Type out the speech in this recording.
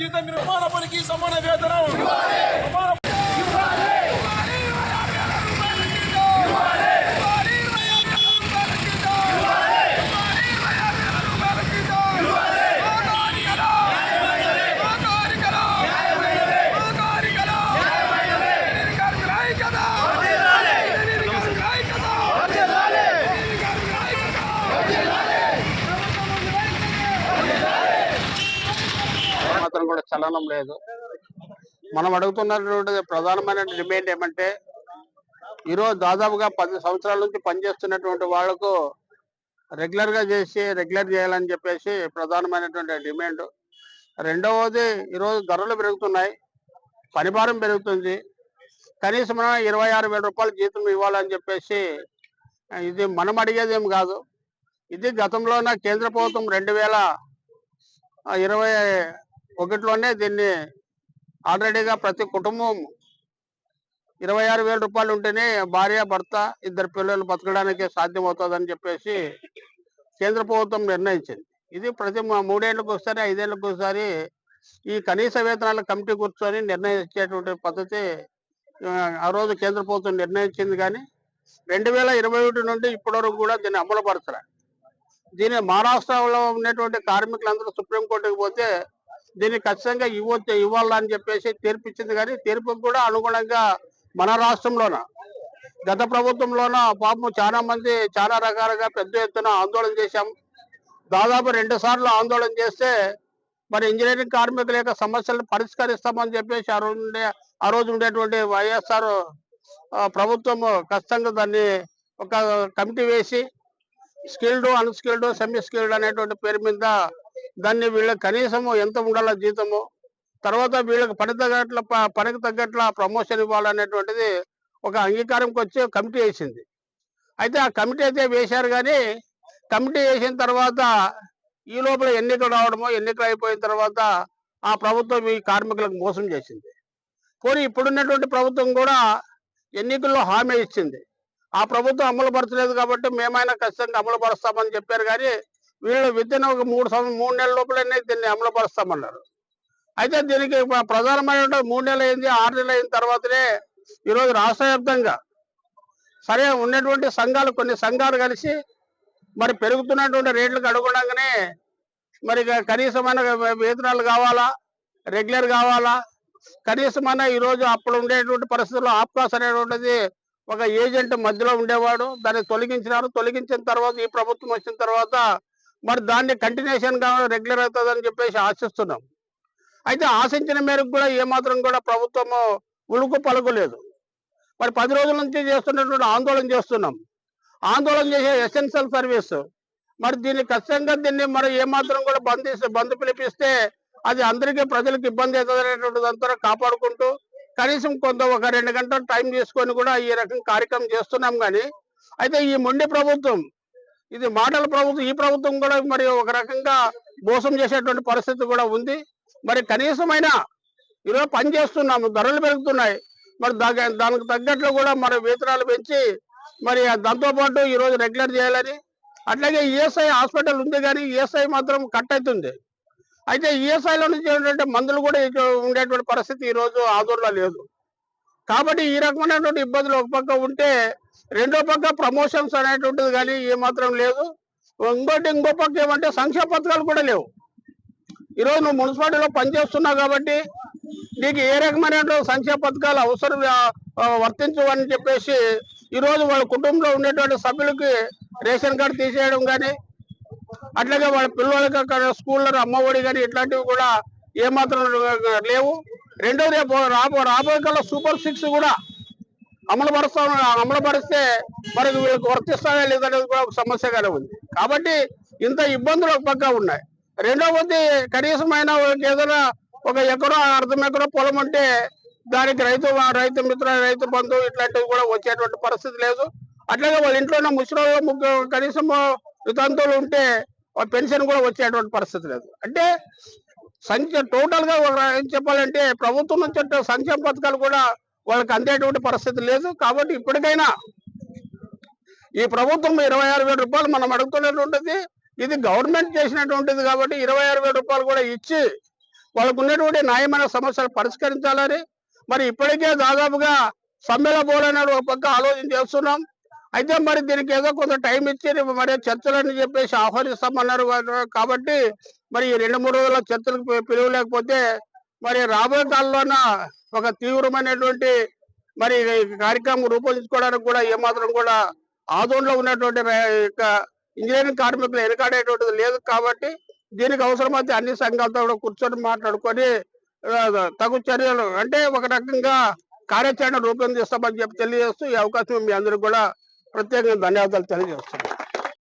జీతం ఇరవై- సమాన పనికి సమాన వేతనం మాత్రం కూడా చలనం లేదు. మనం అడుగుతున్నటువంటి ప్రధానమైన డిమాండ్ ఏమంటే ఈరోజు దాదాపుగా పది సంవత్సరాల నుంచి పనిచేస్తున్నటువంటి వాళ్ళకు రెగ్యులర్గా చేసి రెగ్యులర్ చేయాలని చెప్పేసి ప్రధానమైనటువంటి డిమాండ్. రెండవది ఈరోజు ధరలు పెరుగుతున్నాయి పనిభారం పెరుగుతుంది. కనీసం మనం ఇరవై ఆరు వేల రూపాయల జీతం ఇవ్వాలని చెప్పేసి ఇది మనం అడిగేది ఏం కాదు. ఇది గతంలోన కేంద్ర ప్రభుత్వం రెండు వేల ఇరవై ఒకటిలోనే దీన్ని ఆల్రెడీగా ప్రతి కుటుంబం ఇరవై ఆరు వేల రూపాయలు ఉంటేనే భార్య భర్త ఇద్దరు పిల్లలు బతకడానికి సాధ్యమవుతుందని చెప్పేసి కేంద్ర ప్రభుత్వం నిర్ణయించింది. ఇది ప్రతి మా మూడేళ్ళకు ఒకసారి ఐదేళ్ళకు ఒకసారి ఈ కనీస వేతనాల కమిటీ కూర్చొని నిర్ణయించేటువంటి పద్ధతి ఆ, రోజు కేంద్ర ప్రభుత్వం నిర్ణయించింది కానీ రెండు వేల ఇరవై ఒకటి నుండి ఇప్పటి వరకు కూడా దీన్ని అమలు దీని మహారాష్ట్రలో ఉన్నటువంటి కార్మికులందరూ సుప్రీంకోర్టుకు పోతే దీన్ని ఖచ్చితంగా ఇవ్వచ్చు ఇవ్వాలని చెప్పేసి తీర్పు ఇచ్చింది కానీ తీర్పుకు కూడా అనుగుణంగా మన రాష్ట్రంలోన. గత ప్రభుత్వంలోన పాపం చాలా మంది చాలా రకాలుగా పెద్ద ఎత్తున ఆందోళన చేశాం. దాదాపు రెండు సార్లు ఆందోళన చేస్తే మరి ఇంజనీరింగ్ కార్మికుల యొక్క సమస్యలను పరిష్కరిస్తామని చెప్పేసి ఆ రోజు ఉండే ఆ రోజు ఉండేటువంటి వైఎస్ఆర్ ప్రభుత్వం ఖచ్చితంగా దాన్ని ఒక కమిటీ వేసి స్కిల్డ్ అన్స్కిల్డ్ సెమీ స్కిల్డ్ అనేటువంటి పేరు మీద దాన్ని వీళ్ళకి కనీసం ఎంత ఉండాలో జీతము? తర్వాత వీళ్ళకి పని తగ్గట్ల పనికి తగ్గట్ల ప్రమోషన్ ఇవ్వాలనేటువంటిది ఒక అంగీకారంకి వచ్చి కమిటీ వేసింది. అయితే ఆ కమిటీ అయితే వేశారు కానీ కమిటీ వేసిన తర్వాత ఈ లోపల ఎన్నికలు రావడమో ఎన్నికలు అయిపోయిన తర్వాత ఆ ప్రభుత్వం ఈ కార్మికులకు మోసం చేసింది. పోనీ ఇప్పుడున్నటువంటి ప్రభుత్వం కూడా ఎన్నికల్లో హామీ ఇచ్చింది. ఆ ప్రభుత్వం అమలు పరచలేదు కాబట్టి మేమైనా ఖచ్చితంగా అమలు పరుస్తామని చెప్పారు కానీ వీళ్ళు విద్యను ఒక మూడు సంవత్సరం మూడు నెలల లోపలనే దీన్ని అమలుపరుస్తామన్నారు. అయితే దీనికి ప్రధానమైన మూడు నెలలు అయింది ఆరు నెలలు అయిన తర్వాతనే ఈరోజు రాష్ట్ర వ్యాప్తంగా సరే ఉన్నటువంటి సంఘాలు కొన్ని సంఘాలు కలిసి మరి పెరుగుతున్నటువంటి రేట్లకు అనుగుణంగానే మరి ఇక కనీసమైన వేతనాలు కావాలా రెగ్యులర్ కావాలా కనీసమైన ఈ రోజు అప్పుడు ఉండేటువంటి పరిస్థితుల్లో ఆప్కాస్ అనేటువంటిది ఒక ఏజెంట్ మధ్యలో ఉండేవాడు దాన్ని తొలగించినారు. తొలగించిన తర్వాత ఈ ప్రభుత్వం వచ్చిన తర్వాత మరి దాన్ని కంటిన్యూషన్గా రెగ్యులర్ అవుతుందని చెప్పేసి ఆశిస్తున్నాం. అయితే ఆశించిన మేరకు కూడా ఏమాత్రం కూడా ప్రభుత్వము ఉలుకు పలుకులేదు మరి పది రోజుల నుంచి చేస్తున్నటువంటి ఆందోళన చేస్తున్నాం. ఆందోళన చేసే ఎసెన్షియల్ సర్వీస్ మరి దీన్ని ఖచ్చితంగా దీన్ని మరి ఏమాత్రం కూడా బంద్ చేసి- బంద్ పిలిపిస్తే అది అందరికీ ప్రజలకు ఇబ్బంది అవుతుంది అనేటువంటిది అంతా కాపాడుకుంటూ కనీసం కొంత ఒక రెండు గంటలు టైం తీసుకొని కూడా ఈ రకం కార్యక్రమం చేస్తున్నాం కానీ అయితే ఈ మొండి ప్రభుత్వం ఇది మాటల ప్రభుత్వం ఈ ప్రభుత్వం కూడా మరి ఒక రకంగా మోసం చేసేటువంటి పరిస్థితి కూడా ఉంది. మరి కనీసమైన ఈరోజు పని చేస్తున్నాము ధరలు పెరుగుతున్నాయి. మరి దానికి తగ్గట్లు కూడా మరి వేతనాలు పెంచి మరి దాంతోపాటు ఈరోజు రెగ్యులర్ చేయాలని. అట్లాగే ఈఎస్ఐ హాస్పిటల్ ఉంది కానీ ఈఎస్ఐ మాత్రం కట్ అవుతుంది. అయితే ఈఎస్ఐలో నుంచి మందులు కూడా ఇటు ఉండేటువంటి పరిస్థితి ఈ రోజు ఆదూరులో లేదు. కాబట్టి ఈ రకమైనటువంటి ఇబ్బందులు ఒక పక్క ఉంటే రెండో పక్క ప్రమోషన్స్ అనేటువంటిది కానీ ఏమాత్రం లేదు. ఇంకోటి ఇంకో పక్క ఏమంటే సంక్షేమ పథకాలు కూడా లేవు. ఈరోజు నువ్వు మున్సిపాలిటీలో పనిచేస్తున్నావు కాబట్టి నీకు ఏ రకమైన సంక్షేమ పథకాలు అవసరం వర్తించవని చెప్పేసి ఈ రోజు వాళ్ళ కుటుంబంలో ఉండేటువంటి సభ్యులకి రేషన్ కార్డు తీసేయడం కానీ అట్లాగే వాళ్ళ పిల్లలకి అక్కడ స్కూల్లో అమ్మఒడి కానీ ఇట్లాంటివి కూడా ఏమాత్రం లేవు. రెండోది రేపు రాబో రాబోయే కల్లా సూపర్ సిక్స్ కూడా అమలు పరుస్తా అమలు పరిస్తే మరి వీళ్ళకి వర్తిస్తాయా లేదనేది కూడా ఒక సమస్యగానే ఉంది. కాబట్టి ఇంత ఇబ్బందులు ఒక పక్క ఉన్నాయి. రెండవది కనీసమైన ఏదైనా ఒక ఎకరో అర్ధం ఎకరో పొలం ఉంటే దానికి రైతు రైతు మిత్ర రైతు బంధు ఇట్లాంటివి కూడా వచ్చేటువంటి పరిస్థితి లేదు. అట్లాగే వాళ్ళ ఇంట్లోనే ముసలి ముగ్గురు కనీసం వితంతువులు ఉంటే ఆ పెన్షన్ కూడా వచ్చేటువంటి పరిస్థితి లేదు. అంటే సంఖ్య టోటల్గా ఏం చెప్పాలంటే ప్రభుత్వం నుంచి సంక్షేమ పథకాలు కూడా వాళ్ళకి అందేటువంటి పరిస్థితి లేదు కాబట్టి ఇప్పటికైనా ఈ ప్రభుత్వం ఇరవై ఆరు వేల రూపాయలు మనం అడుగుతున్నటువంటిది ఇది గవర్నమెంట్ చేసినటువంటిది కాబట్టి ఇరవై ఆరు వేల రూపాయలు కూడా ఇచ్చి వాళ్ళకు ఉన్నటువంటి న్యాయమైన సమస్యలు పరిష్కరించాలని. మరి ఇప్పటికే దాదాపుగా సమ్మెలో పోవాలని ఒక పక్క ఆలోచన చేస్తున్నాం. అయితే మరి దీనికి ఏదో కొంత టైం ఇచ్చి మరి చర్చలని చెప్పేసి ఆహ్వానిస్తామన్నారు. కాబట్టి మరి ఈ రెండు మూడు రోజుల చర్చలకు పిలువలేకపోతే మరి రాబోయే కాలంలోన ఒక తీవ్రమైనటువంటి మరి కార్యక్రమం రూపొందించుకోవడానికి కూడా ఏమాత్రం కూడా ఆదోళనలో ఉన్నటువంటి ఇంజనీరింగ్ కార్మికులు వెనకాడేటువంటిది లేదు కాబట్టి దీనికి అవసరమైతే అన్ని సంఘాలతో కూడా కూర్చొని మాట్లాడుకొని తగు చర్యలు అంటే ఒక రకంగా కార్యాచరణ రూపొందిస్తామని చెప్పి తెలియజేస్తూ ఈ అవకాశం మీ అందరికి కూడా ప్రత్యేకంగా ధన్యవాదాలు తెలియజేస్తున్నాను.